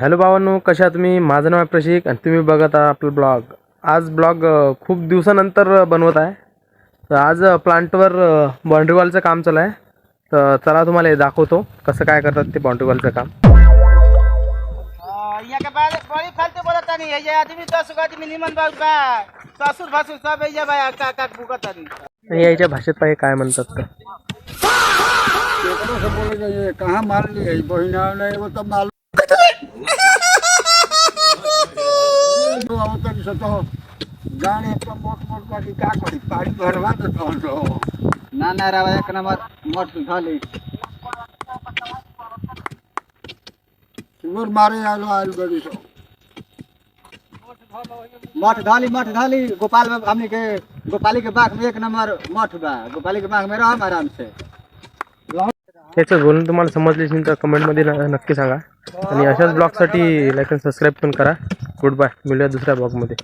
Hello भावांनो कशा आहात तुम्ही? माझं नाव आहे प्रशिक आणि तुम्ही बघत आहात आपलं ब्लॉग. आज ब्लॉग खूप दिवसानंतर बनवत आहे. तर आज प्लांटवर बाउंड्री वॉलचं काम चालू आहे. तर चला तुम्हाला हे दाखवतो कसं काय करतात ते बाउंड्री वॉलचं काम. यहाँ के बाद बड़ी फालतू बोलता नहीं है ये आदमी मठ धाली मठ धाली गोपाल हमने के गोपाली के बाग में एक नंबर मठ बा गोपाली के बाग में रह आराम से त्याचं बोलून तुम्हाला समजले असेल तर कमेंटमध्ये नक्की संगा आणि अशाच ब्लॉग लाईक आणि सबस्क्राईब करा गुड बाय मिळूया दुसऱ्या ब्लॉगमध्ये